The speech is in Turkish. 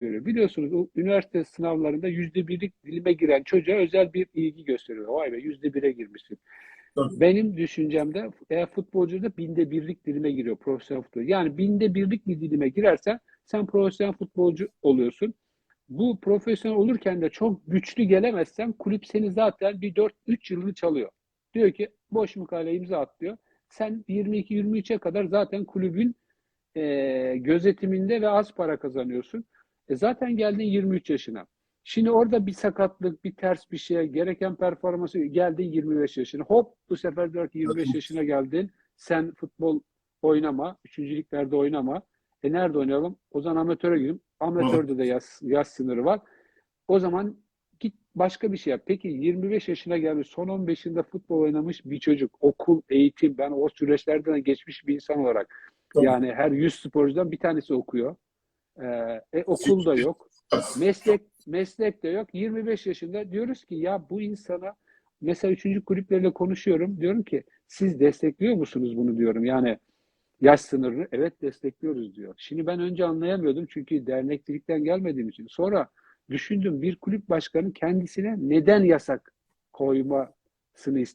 gösteriyor. Biliyorsunuz o üniversite sınavlarında yüzde birlik dilime giren çocuğa özel bir ilgi gösteriyor. Vay be yüzde bire girmişsin. Benim düşüncemde eğer futbolcu da binde birlik dilime giriyor profesyonel futbol. Yani binde birlik bir dilime girersen sen profesyonel futbolcu oluyorsun. Bu profesyonel olurken de çok güçlü gelemezsen kulüp seni zaten bir 4-3 yılını çalıyor. Diyor ki boş mukale imza at diyor. Sen 22-23'e kadar zaten kulübün e, gözetiminde ve az para kazanıyorsun. E zaten geldin 23 yaşına. Şimdi orada bir sakatlık, bir ters bir şeye, gereken performansı geldin 25 yaşına. Hop bu sefer diyor ki 25 yaşına geldin. Sen futbol oynama, üçüncülüklerde oynama. E nerede oynayalım? O zaman amatöre gidelim. Amatörde de yaz, yaz sınırı var. O zaman git başka bir şey yap. Peki 25 yaşına gelmiş, son 15 yılda futbol oynamış bir çocuk, okul, eğitim, ben o süreçlerden geçmiş bir insan olarak Tabii. yani her 100 sporcudan bir tanesi okuyor. Ee, e, okul da yok. Meslek meslek de yok. 25 yaşında diyoruz ki ya bu insana mesela üçüncü kulüplerle konuşuyorum. Diyorum ki siz destekliyor musunuz bunu diyorum. Yani yaş sınırını evet destekliyoruz diyor. Şimdi ben önce anlayamıyordum çünkü dernekçilikten gelmediğim için. Sonra düşündüm bir kulüp başkanı kendisine neden yasak koymasını istiyor.